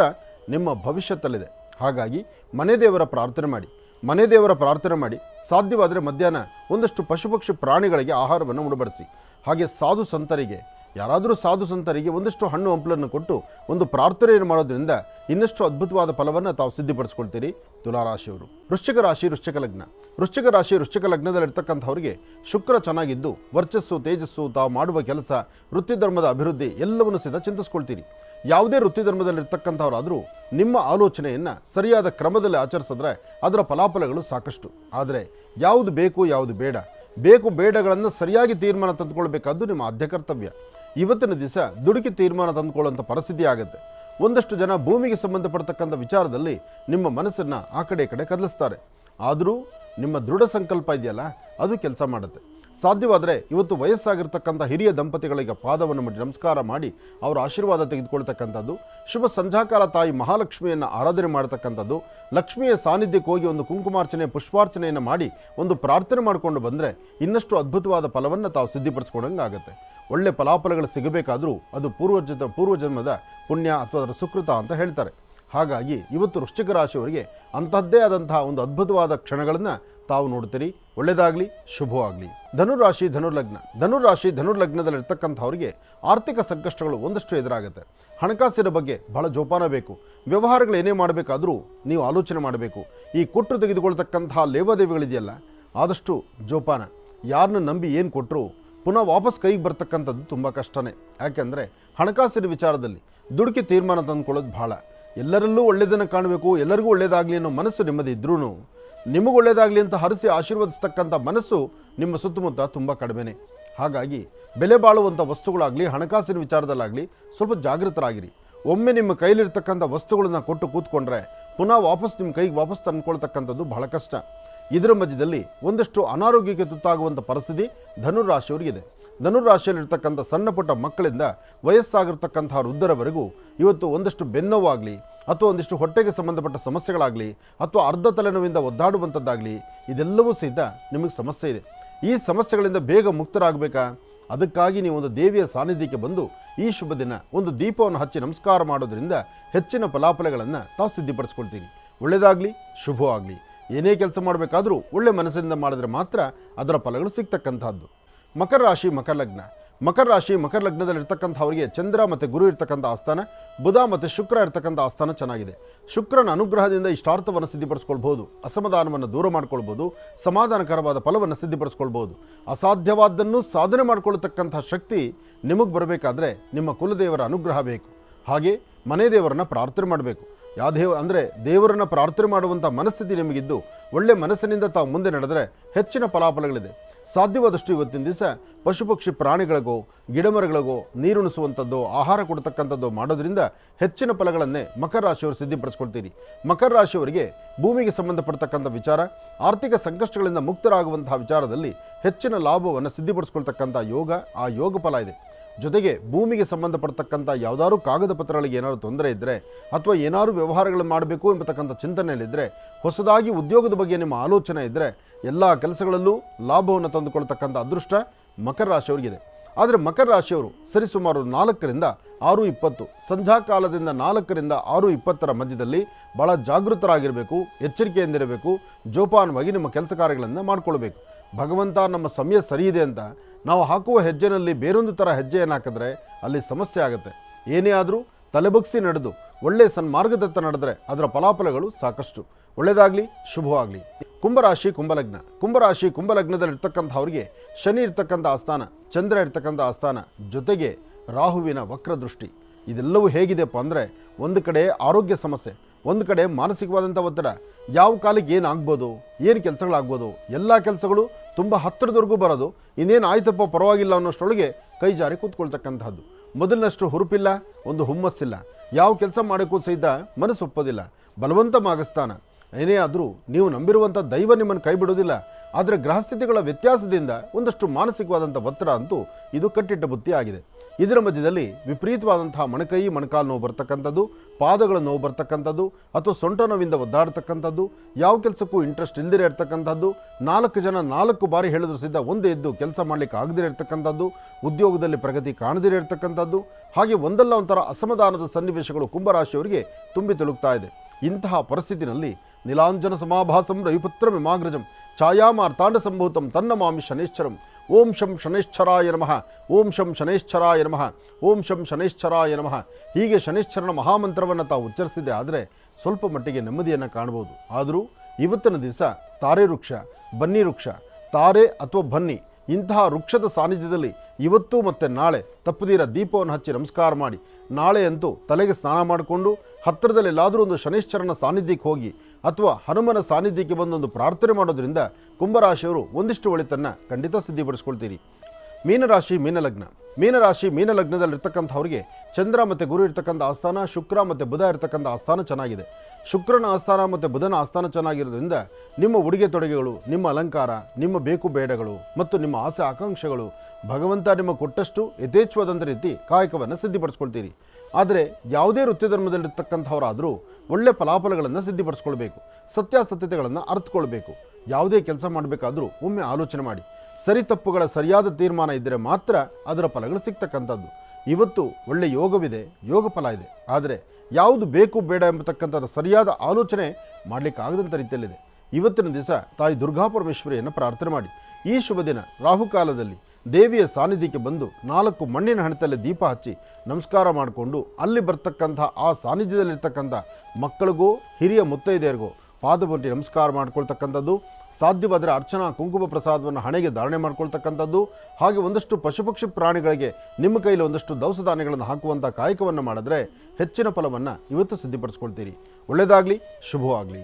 ನಿಮ್ಮ ಭವಿಷ್ಯದಲ್ಲಿದೆ ಹಾಗಾಗಿ ಮನೆ ದೇವರ ಪ್ರಾರ್ಥನೆ ಮಾಡಿ, ಮನೆ ದೇವರ ಪ್ರಾರ್ಥನೆ ಮಾಡಿ, ಸಾಧ್ಯವಾದರೆ ಮಧ್ಯಾಹ್ನ ಒಂದಷ್ಟು ಪಶುಪಕ್ಷಿ ಪ್ರಾಣಿಗಳಿಗೆ ಆಹಾರವನ್ನು ಉಣಬಡಿಸಿ, ಹಾಗೆ ಸಾಧು ಸಂತರಿಗೆ ಯಾರಾದರೂ ಸಾಧು ಸಂತರಿಗೆ ಒಂದಿಷ್ಟು ಹಣ್ಣು ಹಂಪಲನ್ನು ಕೊಟ್ಟು ಒಂದು ಪ್ರಾರ್ಥನೆಯನ್ನು ಮಾಡೋದ್ರಿಂದ ಇನ್ನಷ್ಟು ಅದ್ಭುತವಾದ ಫಲವನ್ನು ತಾವು ಸಿದ್ಧಿಪಡಿಸ್ಕೊಳ್ತೀರಿ. ತುಲಾರಾಶಿಯವರು. ವೃಶ್ಚಿಕ ರಾಶಿ, ವೃಶ್ಚಿಕ ಲಗ್ನ. ವೃಶ್ಚಿಕ ರಾಶಿ, ವೃಶ್ಚಿಕ ಲಗ್ನದಲ್ಲಿರ್ತಕ್ಕಂಥವರಿಗೆ ಶುಕ್ರ ಚೆನ್ನಾಗಿದ್ದು, ವರ್ಚಸ್ಸು, ತೇಜಸ್ಸು ತಾವು ಮಾಡುವ ಕೆಲಸ ವೃತ್ತಿ ಧರ್ಮದ ಅಭಿವೃದ್ಧಿ ಎಲ್ಲವನ್ನು ಸಹಿತ ಚಿಂತಿಸ್ಕೊಳ್ತೀರಿ. ಯಾವುದೇ ವೃತ್ತಿ ಧರ್ಮದಲ್ಲಿರ್ತಕ್ಕಂಥವರಾದರೂ ನಿಮ್ಮ ಆಲೋಚನೆಯನ್ನು ಸರಿಯಾದ ಕ್ರಮದಲ್ಲಿ ಆಚರಿಸಿದ್ರೆ ಅದರ ಫಲಾಫಲಗಳು ಸಾಕಷ್ಟು. ಆದರೆ ಯಾವುದು ಬೇಕು, ಯಾವುದು ಬೇಡ. ಬೇಕು ಬೇಡಗಳನ್ನು ಸರಿಯಾಗಿ ತೀರ್ಮಾನ ತಂದುಕೊಳ್ಬೇಕಾದ್ದು ನಿಮ್ಮ ಆದ್ಯ ಕರ್ತವ್ಯ. ಇವತ್ತಿನ ದಿವಸ ದುಡುಕಿ ತೀರ್ಮಾನ ತಂದುಕೊಳ್ಳುವಂಥ ಪರಿಸ್ಥಿತಿ ಆಗುತ್ತೆ. ಒಂದಷ್ಟು ಜನ ಭೂಮಿಗೆ ಸಂಬಂಧಪಡ್ತಕ್ಕಂಥ ವಿಚಾರದಲ್ಲಿ ನಿಮ್ಮ ಮನಸ್ಸನ್ನು ಆ ಕಡೆ ಈ ಕಡೆ ಕದಲಿಸ್ತಾರೆ. ಆದರೂ ನಿಮ್ಮ ದೃಢ ಸಂಕಲ್ಪ ಇದೆಯಲ್ಲ, ಅದು ಕೆಲಸ ಮಾಡುತ್ತೆ. ಸಾಧ್ಯವಾದರೆ ಇವತ್ತು ವಯಸ್ಸಾಗಿರ್ತಕ್ಕಂಥ ಹಿರಿಯ ದಂಪತಿಗಳಿಗೆ ಪಾದವನ್ನು ಮಾಡಿ ನಮಸ್ಕಾರ ಮಾಡಿ ಅವರ ಆಶೀರ್ವಾದ ತೆಗೆದುಕೊಳ್ತಕ್ಕಂಥದ್ದು. ಶುಭ ಸಂಧ್ಯಾಕಾಲ ತಾಯಿ ಮಹಾಲಕ್ಷ್ಮಿಯನ್ನು ಆರಾಧನೆ ಮಾಡತಕ್ಕಂಥದ್ದು. ಲಕ್ಷ್ಮಿಯ ಸಾನ್ನಿಧ್ಯಕ್ಕೆ ಹೋಗಿ ಒಂದು ಕುಂಕುಮಾರ್ಚನೆ, ಪುಷ್ಪಾರ್ಚನೆಯನ್ನು ಮಾಡಿ ಒಂದು ಪ್ರಾರ್ಥನೆ ಮಾಡಿಕೊಂಡು ಬಂದರೆ ಇನ್ನಷ್ಟು ಅದ್ಭುತವಾದ ಫಲವನ್ನು ತಾವು ಸಿದ್ಧಿಪಡಿಸ್ಕೊಂಡಂಗೆ ಆಗುತ್ತೆ ಒಳ್ಳೆ ಫಲಾಫಲಗಳು ಸಿಗಬೇಕಾದರೂ ಅದು ಪೂರ್ವಜ ಪೂರ್ವಜನ್ಮದ ಪುಣ್ಯ ಅಥವಾ ಅದರ ಸುಕೃತ ಅಂತ ಹೇಳ್ತಾರೆ. ಹಾಗಾಗಿ ಇವತ್ತು ವೃಶ್ಚಿಕ ರಾಶಿಯವರಿಗೆ ಅಂಥದ್ದೇ ಆದಂತಹ ಒಂದು ಅದ್ಭುತವಾದ ಕ್ಷಣಗಳನ್ನು ತಾವು ನೋಡ್ತೀರಿ ಒಳ್ಳೆಯದಾಗಲಿ, ಶುಭವಾಗಲಿ. ಧನುರಾಶಿ, ಧನುರ್ಲಗ್ನ. ಧನುರಾಶಿ ಧನುರ್ಲಗ್ನದಲ್ಲಿರ್ತಕ್ಕಂಥವ್ರಿಗೆ ಆರ್ಥಿಕ ಸಂಕಷ್ಟಗಳು ಒಂದಷ್ಟು ಎದುರಾಗುತ್ತೆ. ಹಣಕಾಸಿನ ಬಗ್ಗೆ ಬಹಳ ಜೋಪಾನ ಬೇಕು. ವ್ಯವಹಾರಗಳು ಏನೇ ಮಾಡಬೇಕಾದರೂ ನೀವು ಆಲೋಚನೆ ಮಾಡಬೇಕು. ಈ ಕೊಟ್ಟು ತೆಗೆದುಕೊಳ್ತಕ್ಕಂತಹ ಲೇವಾದೇವಿಗಳಿದೆಯಲ್ಲ, ಆದಷ್ಟು ಜೋಪಾನ. ಯಾರನ್ನ ನಂಬಿ ಏನು ಕೊಟ್ಟರು ಪುನಃ ವಾಪಸ್ ಕೈಗೆ ಬರ್ತಕ್ಕಂಥದ್ದು ತುಂಬ ಕಷ್ಟನೇ. ಯಾಕೆಂದರೆ ಹಣಕಾಸಿನ ವಿಚಾರದಲ್ಲಿ ದುಡುಕಿ ತೀರ್ಮಾನ ತಂದುಕೊಳ್ಳೋದು ಭಾಳ. ಎಲ್ಲರಲ್ಲೂ ಒಳ್ಳೆಯದನ್ನು ಕಾಣಬೇಕು, ಎಲ್ಲರಿಗೂ ಒಳ್ಳೆಯದಾಗಲಿ ಅನ್ನೋ ಮನಸ್ಸು ನೆಮ್ಮದಿ ಇದ್ರೂ ನಿಮಗೆ ಒಳ್ಳೆಯದಾಗಲಿ ಅಂತ ಹರಿಸಿ ಆಶೀರ್ವದಿಸ್ತಕ್ಕಂಥ ಮನಸ್ಸು ನಿಮ್ಮ ಸುತ್ತಮುತ್ತ ತುಂಬ ಕಡಿಮೆನೇ. ಹಾಗಾಗಿ ಬೆಲೆ ಬಾಳುವಂಥ ವಸ್ತುಗಳಾಗಲಿ, ಹಣಕಾಸಿನ ವಿಚಾರದಲ್ಲಾಗಲಿ ಸ್ವಲ್ಪ ಜಾಗೃತರಾಗಿರಿ. ಒಮ್ಮೆ ನಿಮ್ಮ ಕೈಲಿರ್ತಕ್ಕಂಥ ವಸ್ತುಗಳನ್ನು ಕೊಟ್ಟು ಕೂತ್ಕೊಂಡ್ರೆ ಪುನಃ ವಾಪಸ್ ನಿಮ್ಮ ಕೈಗೆ ವಾಪಸ್ ತಂದುಕೊಳ್ತಕ್ಕಂಥದ್ದು ಬಹಳ ಕಷ್ಟ. ಇದರ ಮಧ್ಯದಲ್ಲಿ ಒಂದಷ್ಟು ಅನಾರೋಗ್ಯಕ್ಕೆ ತುತ್ತಾಗುವಂಥ ಪರಿಸ್ಥಿತಿ ಧನುರಾಶಿಯವರಿಗಿದೆ. ಧನುರಾಶಿಯಲ್ಲಿರ್ತಕ್ಕಂಥ ಸಣ್ಣ ಪುಟ್ಟ ಮಕ್ಕಳಿಂದ ವಯಸ್ಸಾಗಿರ್ತಕ್ಕಂಥ ವೃದ್ಧರವರೆಗೂ ಇವತ್ತು ಒಂದಷ್ಟು ಬೆನ್ನೋವಾಗಲಿ ಅಥವಾ ಒಂದಿಷ್ಟು ಹೊಟ್ಟೆಗೆ ಸಂಬಂಧಪಟ್ಟ ಸಮಸ್ಯೆಗಳಾಗಲಿ ಅಥವಾ ಅರ್ಧ ತಲೆನೋವಿಂದ ಒದ್ದಾಡುವಂಥದ್ದಾಗಲಿ ಇದೆಲ್ಲವೂ ಸಹಿತ ನಿಮಗೆ ಸಮಸ್ಯೆ ಇದೆ. ಈ ಸಮಸ್ಯೆಗಳಿಂದ ಬೇಗ ಮುಕ್ತರಾಗಬೇಕಾ? ಅದಕ್ಕಾಗಿ ನೀವು ಒಂದು ದೇವಿಯ ಸಾನ್ನಿಧ್ಯಕ್ಕೆ ಬಂದು ಈ ಶುಭ ದಿನ ಒಂದು ದೀಪವನ್ನು ಹಚ್ಚಿ ನಮಸ್ಕಾರ ಮಾಡೋದರಿಂದ ಹೆಚ್ಚಿನ ಫಲಾಫಲಗಳನ್ನು ತಾವು ಸಿದ್ಧಿಪಡಿಸ್ಕೊಳ್ತೀನಿ ಒಳ್ಳೆಯದಾಗಲಿ, ಶುಭವಾಗಲಿ. ಏನೇ ಕೆಲಸ ಮಾಡಬೇಕಾದರೂ ಒಳ್ಳೆ ಮನಸ್ಸಿನಿಂದ ಮಾಡಿದ್ರೆ ಮಾತ್ರ ಅದರ ಫಲಗಳು ಸಿಗ್ತಕ್ಕಂಥದ್ದು. ಮಕರ ರಾಶಿ, ಮಕರ ಲಗ್ನ. ಮಕರ ರಾಶಿ, ಮಕರ ಲಗ್ನದಲ್ಲಿರ್ತಕ್ಕಂಥವರಿಗೆ ಚಂದ್ರ ಮತ್ತು ಗುರು ಇರ್ತಕ್ಕಂಥ ಆಸ್ಥಾನ, ಬುಧ ಮತ್ತು ಶುಕ್ರ ಇರ್ತಕ್ಕಂಥ ಆಸ್ಥಾನ ಚೆನ್ನಾಗಿದೆ. ಶುಕ್ರನ ಅನುಗ್ರಹದಿಂದ ಇಷ್ಟಾರ್ಥವನ್ನು ಸಿದ್ಧಿಪಡಿಸ್ಕೊಳ್ಬೋದು ಅಸಮಾಧಾನವನ್ನು ದೂರ ಮಾಡ್ಕೊಳ್ಬೋದು ಸಮಾಧಾನಕರವಾದ ಫಲವನ್ನು ಸಿದ್ಧಿಪಡಿಸ್ಕೊಳ್ಬೋದು ಅಸಾಧ್ಯವಾದ್ದನ್ನು ಸಾಧನೆ ಮಾಡಿಕೊಳ್ಳತಕ್ಕಂಥ ಶಕ್ತಿ ನಿಮಗೆ ಬರಬೇಕಾದ್ರೆ ನಿಮ್ಮ ಕುಲದೇವರ ಅನುಗ್ರಹ ಬೇಕು. ಹಾಗೆ ಮನೆ ದೇವರನ್ನು ಪ್ರಾರ್ಥನೆ ಮಾಡಬೇಕು. ಯಾವ ದೇವ, ಅಂದರೆ ದೇವರನ್ನು ಪ್ರಾರ್ಥನೆ ಮಾಡುವಂಥ ಮನಸ್ಥಿತಿ ನಿಮಗಿದ್ದು, ಒಳ್ಳೆ ಮನಸ್ಸಿನಿಂದ ತಾವು ಮುಂದೆ ನಡೆದರೆ ಹೆಚ್ಚಿನ ಫಲಾಫಲಗಳಿದೆ. ಸಾಧ್ಯವಾದಷ್ಟು ಇವತ್ತಿನ ದಿವಸ ಪಶುಪಕ್ಷಿ ಪ್ರಾಣಿಗಳಿಗೋ, ಗಿಡಮರಗಳಿಗೋ ನೀರುಣಿಸುವಂಥದ್ದು, ಆಹಾರ ಕೊಡ್ತಕ್ಕಂಥದ್ದು ಮಾಡೋದ್ರಿಂದ ಹೆಚ್ಚಿನ ಫಲಗಳನ್ನೇ ಮಕರ ರಾಶಿಯವರು ಸಿದ್ಧಿಪಡಿಸ್ಕೊಳ್ತೀರಿ. ಮಕರ ರಾಶಿಯವರಿಗೆ ಭೂಮಿಗೆ ಸಂಬಂಧಪಡ್ತಕ್ಕಂಥ ವಿಚಾರ, ಆರ್ಥಿಕ ಸಂಕಷ್ಟಗಳಿಂದ ಮುಕ್ತರಾಗುವಂತಹ ವಿಚಾರದಲ್ಲಿ ಹೆಚ್ಚಿನ ಲಾಭವನ್ನು ಸಿದ್ಧಿಪಡಿಸ್ಕೊಳ್ತಕ್ಕಂಥ ಯೋಗ, ಆ ಯೋಗ ಫಲ ಇದೆ. ಜೊತೆಗೆ ಭೂಮಿಗೆ ಸಂಬಂಧಪಡ್ತಕ್ಕಂಥ ಯಾವುದಾದ್ರು ಕಾಗದ ಪತ್ರಗಳಿಗೆ ಏನಾದರೂ ತೊಂದರೆ ಇದ್ದರೆ ಅಥವಾ ಏನಾದರೂ ವ್ಯವಹಾರಗಳನ್ನು ಮಾಡಬೇಕು ಎಂಬತಕ್ಕಂಥ ಚಿಂತನೆಯಲ್ಲಿದ್ದರೆ ಹೊಸದಾಗಿ ಉದ್ಯೋಗದ ಬಗ್ಗೆ ನಿಮ್ಮ ಆಲೋಚನೆ ಇದ್ದರೆ ಎಲ್ಲ ಕೆಲಸಗಳಲ್ಲೂ ಲಾಭವನ್ನು ತಂದುಕೊಳ್ತಕ್ಕಂಥ ಅದೃಷ್ಟ ಮಕರ ರಾಶಿಯವರಿಗಿದೆ. ಆದರೆ ಮಕರ ರಾಶಿಯವರು ಸರಿಸುಮಾರು ನಾಲ್ಕರಿಂದ ಆರು ಇಪ್ಪತ್ತು ಸಂಧ್ಯಾ ಕಾಲದಿಂದ ನಾಲ್ಕರಿಂದ ಆರು ಇಪ್ಪತ್ತರ ಮಧ್ಯದಲ್ಲಿ ಭಾಳ ಜಾಗೃತರಾಗಿರಬೇಕು, ಎಚ್ಚರಿಕೆಯಿಂದಿರಬೇಕು, ಜೋಪಾನವಾಗಿ ನಿಮ್ಮ ಕೆಲಸ ಕಾರ್ಯಗಳನ್ನು ಮಾಡಿಕೊಳ್ಬೇಕು. ಭಗವಂತ ನಮ್ಮ ಸಮಯ ಸರಿಯಿದೆ ಅಂತ ನಾವು ಹಾಕುವ ಹೆಜ್ಜೆನಲ್ಲಿ ಬೇರೊಂದು ಥರ ಹೆಜ್ಜೆಯನ್ನು ಹಾಕಿದ್ರೆ ಅಲ್ಲಿ ಸಮಸ್ಯೆ ಆಗುತ್ತೆ. ಏನೇ ಆದರೂ ತಲೆಬಗ್ಸಿ ನಡೆದು ಒಳ್ಳೆ ಸನ್ಮಾರ್ಗದತ್ತ ನಡೆದರೆ ಅದರ ಫಲಾಫಲಗಳು ಸಾಕಷ್ಟು. ಒಳ್ಳೆಯದಾಗಲಿ ಶುಭವಾಗಲಿ. ಕುಂಭರಾಶಿ, ಕುಂಭಲಗ್ನ. ಕುಂಭರಾಶಿ ಕುಂಭಲಗ್ನದಲ್ಲಿರ್ತಕ್ಕಂಥವ್ರಿಗೆ ಶನಿ ಇರ್ತಕ್ಕಂಥ ಆಸ್ಥಾನ, ಚಂದ್ರ ಇರ್ತಕ್ಕಂಥ ಆಸ್ಥಾನ ಜೊತೆಗೆ ರಾಹುವಿನ ವಕ್ರದೃಷ್ಟಿ. ಇದೆಲ್ಲವೂ ಹೇಗಿದೆಪ್ಪ ಅಂದರೆ ಒಂದು ಕಡೆ ಆರೋಗ್ಯ ಸಮಸ್ಯೆ ಒಂದು ಕಡೆ ಮಾನಸಿಕವಾದಂಥ ಒತ್ತಡ, ಯಾವ ಕಾಲಕ್ಕೆ ಏನು ಆಗ್ಬೋದು, ಏನು ಕೆಲಸಗಳಾಗ್ಬೋದು, ಎಲ್ಲ ಕೆಲಸಗಳು ತುಂಬ ಹತ್ತಿರದವರೆಗೂ ಬರೋದು, ಇನ್ನೇನು ಆಯ್ತಪ್ಪ ಪರವಾಗಿಲ್ಲ ಅನ್ನೋಷ್ಟರೊಳಗೆ ಕೈ ಜಾರಿ ಕೂತ್ಕೊಳ್ತಕ್ಕಂಥದ್ದು ಮೊದಲಿನಷ್ಟು ಹುರುಪಿಲ್ಲ, ಒಂದು ಹುಮ್ಮಸ್ಸಿಲ್ಲ. ಯಾವ ಕೆಲಸ ಮಾಡೋಕ್ಕೂ ಸಹಿತ ಮನಸ್ಸು ಒಪ್ಪೋದಿಲ್ಲ. ಬಲವಂತ ಮಾಗಸ್ತಾನ ಏನೇ ಆದರೂ ನೀವು ನಂಬಿರುವಂಥ ದೈವ ನಿಮ್ಮನ್ನು ಕೈ ಬಿಡೋದಿಲ್ಲ. ಆದರೆ ಗ್ರಹಸ್ಥಿತಿಗಳ ವ್ಯತ್ಯಾಸದಿಂದ ಒಂದಷ್ಟು ಮಾನಸಿಕವಾದಂಥ ಒತ್ತಡ ಅಂತೂ ಇದು ಕಟ್ಟಿಟ್ಟ ಬುತ್ತಿ ಆಗಿದೆ ಇದರ ಮಧ್ಯದಲ್ಲಿ ವಿಪರೀತವಾದಂತಹ ಮೊಣಕೈ, ಮೊಣಕಾಲು ನೋವು ಬರ್ತಕ್ಕಂಥದ್ದು, ಪಾದಗಳ ನೋವು ಬರ್ತಕ್ಕಂಥದ್ದು, ಅಥವಾ ಸೊಂಟ ನೋವಿಂದ ಒದ್ದಾಡ್ತಕ್ಕಂಥದ್ದು, ಯಾವ ಕೆಲಸಕ್ಕೂ ಇಂಟ್ರೆಸ್ಟ್ ಇಲ್ದಿರ ಇರ್ತಕ್ಕಂಥದ್ದು, ನಾಲ್ಕು ಜನ ನಾಲ್ಕು ಬಾರಿ ಹೇಳಿದ್ರು ಸಿದ್ಧ ಒಂದೇ ಎದ್ದು ಕೆಲಸ ಮಾಡಲಿಕ್ಕೆ ಆಗದಿರ ಇರ್ತಕ್ಕಂಥದ್ದು, ಉದ್ಯೋಗದಲ್ಲಿ ಪ್ರಗತಿ ಕಾಣದಿರ ಇರ್ತಕ್ಕಂಥದ್ದು, ಹಾಗೆ ಒಂದಲ್ಲ ಒಂಥರ ಅಸಮಾಧಾನದ ಸನ್ನಿವೇಶಗಳು ಕುಂಭರಾಶಿಯವರಿಗೆ ತುಂಬಿ ತುಳುಕ್ತಾ ಇದೆ. ಇಂತಹ ಪರಿಸ್ಥಿತಿನಲ್ಲಿ ನೀಲಾಂಜನ ಸಮಾಭಾಸಂ ರವಿಪುತ್ರ ಮಿಮಾಗ್ರಜಂ ಛಾಯಾಮಾರ್ತಾಂಡ ಸಂಭೂತಂ ತನ್ನ ಮಾಮಿ ಶನೈಶ್ಚರಂ ಓಂ ಶಂ ಶನೇಶ್ವರಾಯ ನಮಃ. ಓಂ ಶಂ ಶನೇಶ್ವರಾಯ ನಮಃ. ಓಂ ಶಂ ಶನೇಶ್ವರಾಯ ನಮಃ. ಹೀಗೆ ಶನೇಶ್ವರನ ಮಹಾಮಂತ್ರವನ್ನು ತಾವು ಉಚ್ಚರಿಸಿದೆ ಆದರೆ ಸ್ವಲ್ಪ ಮಟ್ಟಿಗೆ ನೆಮ್ಮದಿಯನ್ನು ಕಾಣಬಹುದು ಆದರೂ ಇವತ್ತಿನ ದಿವಸ ತಾರೆ ವೃಕ್ಷ, ಬನ್ನಿ ವೃಕ್ಷ, ತಾರೆ ಅಥವಾ ಬನ್ನಿ ಇಂತಹ ವೃಕ್ಷದ ಸಾನ್ನಿಧ್ಯದಲ್ಲಿ ಇವತ್ತು ಮತ್ತು ನಾಳೆ ತಪ್ಪದಿರ ದೀಪವನ್ನು ಹಚ್ಚಿ ನಮಸ್ಕಾರ ಮಾಡಿ. ನಾಳೆ ಅಂತೂ ತಲೆಗೆ ಸ್ನಾನ ಮಾಡಿಕೊಂಡು ಹತ್ತಿರದಲ್ಲೆಲ್ಲಾದರೂ ಒಂದು ಶನೈಶ್ಚರನ ಸಾನ್ನಿಧ್ಯಕ್ಕೆ ಹೋಗಿ ಅಥವಾ ಹನುಮನ ಸಾನ್ನಿಧ್ಯಕ್ಕೆ ಬಂದೊಂದು ಪ್ರಾರ್ಥನೆ ಮಾಡೋದ್ರಿಂದ ಕುಂಭರಾಶಿಯವರು ಒಂದಿಷ್ಟು ಒಳಿತನ್ನು ಖಂಡಿತ ಸಿದ್ಧಿಪಡಿಸ್ಕೊಳ್ತೀರಿ. ಮೀನರಾಶಿ ಮೀನಲಗ್ನ. ಮೀನರಾಶಿ ಮೀನಲಗ್ನದಲ್ಲಿರ್ತಕ್ಕಂಥವ್ರಿಗೆ ಚಂದ್ರ ಮತ್ತು ಗುರು ಇರ್ತಕ್ಕಂಥ ಆಸ್ಥಾನ, ಶುಕ್ರ ಮತ್ತು ಬುಧ ಇರ್ತಕ್ಕಂಥ ಆಸ್ಥಾನ ಚೆನ್ನಾಗಿದೆ. ಶುಕ್ರನ ಆಸ್ಥಾನ ಮತ್ತು ಬುಧನ ಆಸ್ಥಾನ ಚೆನ್ನಾಗಿರೋದ್ರಿಂದ ನಿಮ್ಮ ಉಡುಗೆ ತೊಡುಗೆಗಳು, ನಿಮ್ಮ ಅಲಂಕಾರ, ನಿಮ್ಮ ಬೇಕು ಬೇಡಗಳು ಮತ್ತು ನಿಮ್ಮ ಆಸೆ ಆಕಾಂಕ್ಷೆಗಳು ಭಗವಂತ ನಿಮ್ಮ ಕೊಟ್ಟಷ್ಟು ಯಥೇಚ್ಛವಾದಂಥ ರೀತಿ ಕಾಯಕವನ್ನು ಸಿದ್ಧಿಪಡಿಸ್ಕೊಳ್ತೀರಿ. ಆದರೆ ಯಾವುದೇ ವೃತ್ತಿ ಧರ್ಮದಲ್ಲಿರ್ತಕ್ಕಂಥವರಾದರೂ ಒಳ್ಳೆ ಫಲಾಫಲಗಳನ್ನು ಸಿದ್ಧಿಪಡಿಸ್ಕೊಳ್ಬೇಕು, ಸತ್ಯಾಸತ್ಯತೆಗಳನ್ನು ಅರ್ಥಕೊಳ್ಬೇಕು ಯಾವುದೇ ಕೆಲಸ ಮಾಡಬೇಕಾದ್ರೂ ಒಮ್ಮೆ ಆಲೋಚನೆ ಮಾಡಿ. ಸರಿ ತಪ್ಪುಗಳ ಸರಿಯಾದ ತೀರ್ಮಾನ ಇದ್ದರೆ ಮಾತ್ರ ಅದರ ಫಲಗಳು ಸಿಗ್ತಕ್ಕಂಥದ್ದು. ಇವತ್ತು ಒಳ್ಳೆ ಯೋಗವಿದೆ, ಯೋಗ ಫಲ ಇದೆ. ಆದರೆ ಯಾವುದು ಬೇಕು ಬೇಡ ಎಂಬತಕ್ಕಂಥದ್ದು ಸರಿಯಾದ ಆಲೋಚನೆ ಮಾಡಲಿಕ್ಕಾಗದಂಥ ರೀತಿಯಲ್ಲಿದೆ. ಇವತ್ತಿನ ದಿವಸ ತಾಯಿ ದುರ್ಗಾ ಪರಮೇಶ್ವರಿಯನ್ನು ಪ್ರಾರ್ಥನೆ ಮಾಡಿ. ಈ ಶುಭ ದಿನ ರಾಹುಕಾಲದಲ್ಲಿ ದೇವಿಯ ಸಾನ್ನಿಧ್ಯಕ್ಕೆ ಬಂದು ನಾಲ್ಕು ಮಣ್ಣಿನ ಹಣತಲ್ಲಿ ದೀಪ ಹಚ್ಚಿ ನಮಸ್ಕಾರ ಮಾಡಿಕೊಂಡು ಅಲ್ಲಿ ಬರ್ತಕ್ಕಂಥ ಆ ಸಾನ್ನಿಧ್ಯದಲ್ಲಿರ್ತಕ್ಕಂಥ ಮಕ್ಕಳಿಗೂ, ಹಿರಿಯ ಮುತ್ತೈದೆಯರಿಗೂ ಪಾದಬೊಂಟಿ ನಮಸ್ಕಾರ ಮಾಡ್ಕೊಳ್ತಕ್ಕಂಥದ್ದು, ಸಾಧ್ಯವಾದರೆ ಅರ್ಚನಾ ಕುಂಕುಮ ಪ್ರಸಾದವನ್ನು ಹಣೆಗೆ ಧಾರಣೆ ಮಾಡ್ಕೊಳ್ತಕ್ಕಂಥದ್ದು, ಹಾಗೆ ಒಂದಷ್ಟು ಪಶುಪಕ್ಷಿ ಪ್ರಾಣಿಗಳಿಗೆ ನಿಮ್ಮ ಕೈಲಿ ಒಂದಷ್ಟು ದವಸ ಧಾನ್ಯಗಳನ್ನು ಹಾಕುವಂಥ ಕಾಯಕವನ್ನು ಮಾಡಿದ್ರೆ ಹೆಚ್ಚಿನ ಫಲವನ್ನು ಇವತ್ತು ಸಿದ್ಧಪಡಿಸ್ಕೊಳ್ತೀರಿ. ಒಳ್ಳೆಯದಾಗಲಿ, ಶುಭವಾಗಲಿ.